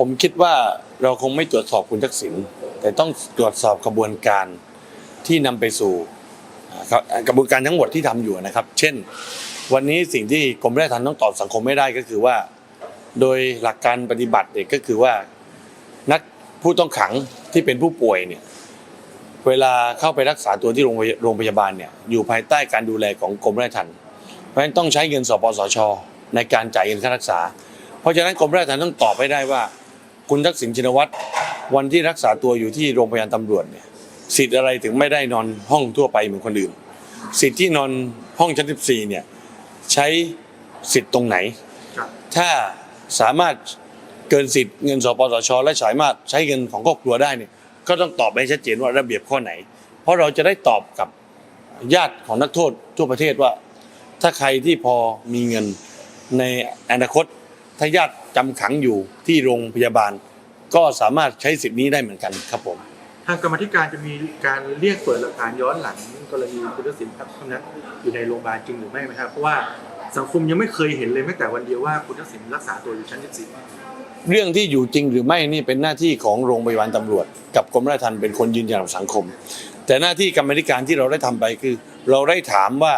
ผมคิดว่าเราคงไม่ตรวจสอบคุณทักษิณแต่ต้องตรวจสอบกระบวนการที่นำไปสู่กระบวนการทั้งหมดที่ทำอยู่นะครับ เช่น วันนี้สิ่งที่กรมราชทัณฑ์ต้องตอบสังคมไม่ได้ก็คือว่า โดยหลักการปฏิบัติเนี่ยก็คือว่านักผู้ต้องขังที่เป็นผู้ป่วยเนี่ยเวลาเข้าไปรักษาตัวที่โรงพยาโรงพยาบาลเนี่ยอยู่ภายใต้การดูแลของกรมราชทัณฑ์เพราะฉะนั้นต้องใช้เงินสปสช ในการจ่ายเงินค่ารักษาเพราะฉะนั้นกรมราชทัณฑ์ต้องตอบให้ได้ว่า คุณทักษิณชินวัตรวันที่รักษาตัวอยู่ที่โรงพยาบาลตำรวจเนี่ยสิทธิ์อะไรถึงไม่ได้นอนห้องทั่วไปเหมือนคนอื่น สิทธิ์ที่นอนห้องชั้น14เนี่ยใช้สิทธิ์ตรงไหนครับถ้าสามารถเกินสิทธิ์เงินสปสชและสามารถใช้เงินของครอบครัวได้เนี่ยก็ต้องตอบให้ชัดเจนว่าระเบียบข้อไหน เพราะเราจะได้ตอบกับญาติของนักโทษทั่วประเทศว่า ถ้าใครที่พอมีเงินในอนาคต ถ้าญาติจำขังอยู่ที่โรงพยาบาล ก็สามารถใช้สิทธินี้ได้เหมือนกันครับผม ทางกรรมาธิการจะมีการเรียกเปิดหลักฐานย้อนหลังกรณีคุณทักษิณครับท่านนั้นอยู่ในโรงพยาบาลจริงหรือไม่นะครับเพราะว่าสังคมยังไม่เคยเห็นเลยแม้แต่วันเดียวว่าคุณทักษิณรักษาตัวอยู่ชั้น14เรื่องที่อยู่จริงหรือไม่นี่เป็นหน้าที่ของโรงพยาบาลตำรวจ กับกรมราชทัณฑ์เป็นคนยืนยันกับสังคม แต่หน้าที่กรรมาธิการที่เราได้ทำไปคือ เราได้ถามว่า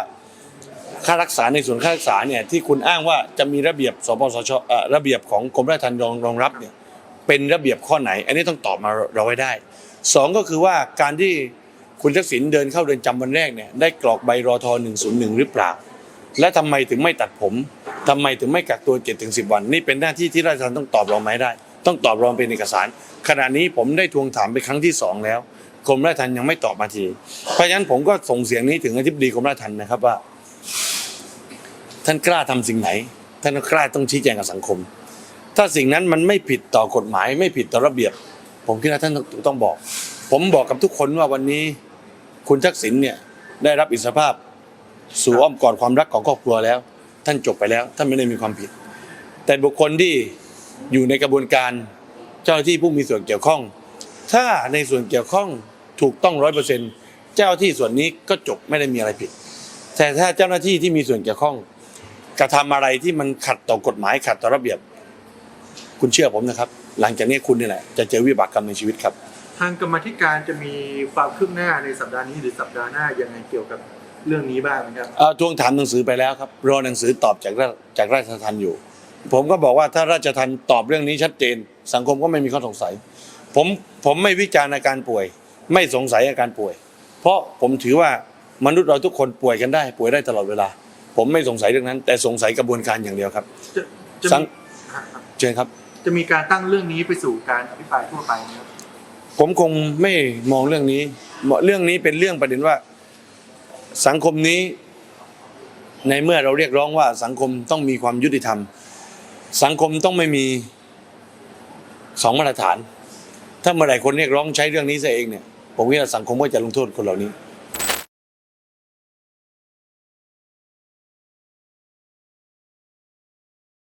ค่ารักษาในส่วนค่ารักษาเนี่ยที่คุณอ้างว่าจะมีระเบียบสปสชระเบียบของกรมราชทัณฑ์รองรองรับเนี่ยเป็นระเบียบข้อไหน อันนี้ต้องตอบมาเราไว้ได้สองก็คือว่าการที่คุณทักษิณเดินเข้าเดินจำวันแรกเนี่ยได้กรอกใบรอท101 หรือเปล่า และทำไมถึงไม่ตัดผมทำไมถึงไม่กักตัว7ถึง10 วัน นี่เป็นหน้าที่ที่ราชทัณฑ์ต้องตอบเราไมาให้ได้ ต้องตอบรองเป็นเอกสาร ขณะนี้ผมได้ทวงถามไปครั้งที่สองแล้วกรมราชทัณฑ์ยังไม่ตอบมาที เพราะฉะนั้นผมก็ส่งเสียงนี้ถึงอธิบดีกรมราชทัณฑ์นะครับว่า ท่านกล้าทำสิ่งไหน ท่านกล้าต้องชี้แจงกับสังคม ถ้าสิ่งนั้นมันไม่ผิดต่อกฎหมาย ไม่ผิดต่อระเบียบ ผมคิดว่าท่านต้องบอก ผมบอกกับทุกคนว่าวันนี้คุณทักษิณเนี่ยได้รับอิสรภาพสู่อ้อมกอดความรักของครอบครัวแล้ว ท่านจบไปแล้ว ท่านไม่ได้มีความผิด แต่บุคคลที่อยู่ในกระบวนการเจ้าหน้าที่ผู้มีส่วนเกี่ยวข้อง ถ้าในส่วนเกี่ยวข้องถูกต้องร้อยเปอร์เซ็นต์เจ้าหน้าที่ส่วนนี้ก็จบไม่ได้มีอะไรผิด แต่ถ้าเจ้าหน้าที่ที่มีส่วนเกี่ยวข้อง กระทำอะไรที่มันขัดต่อกฎหมายขัดต่อระเบียบ คุณเชื่อผมนะครับ หลังจากนี้คุณนี่แหละจะเจอวิบากกรรมในชีวิตครับ ทางกรรมาธิการจะมีความคืบหน้าในสัปดาห์นี้หรือสัปดาห์หน้ายังไงเกี่ยวกับเรื่องนี้บ้างนะครับเอ่อทวงถามหนังสือไปแล้วครับรอหนังสือตอบจากราจากราชทัณฑ์อยู่ ผมก็บอกว่าถ้าราชทัณฑ์ตอบเรื่องนี้ชัดเจน สังคมก็ไม่มีข้อสงสัย ผมผมไม่วิจารณ์อาการป่วย ไม่สงสัยอาการป่วย เพราะผมถือว่ามนุษย์เราทุกคนป่วยกันได้ ป่วยได้ตลอดเวลา ผมไม่สงสัยเรื่องนั้น แต่สงสัยกระบวนการอย่างเดียวครับจะจะสังมีอ่าครับเชิญครับ จะมีการตั้งเรื่องนี้ไปสู่การอภิปรายทั่วไปนะครับ ผมคงไม่มองเรื่องนี้ เรื่องนี้เป็นเรื่องประเด็นว่าสังคมนี้ในเมื่อเราเรียกร้องว่าสังคมต้องมีความยุติธรรม สังคมต้องไม่มีสองมาตรฐาน ถ้าเมื่อไหร่คนเรียกร้องใช้เรื่องนี้ซะเองเนี่ยผมคิดว่าสังคมก็จะลงโทษคนเหล่านี้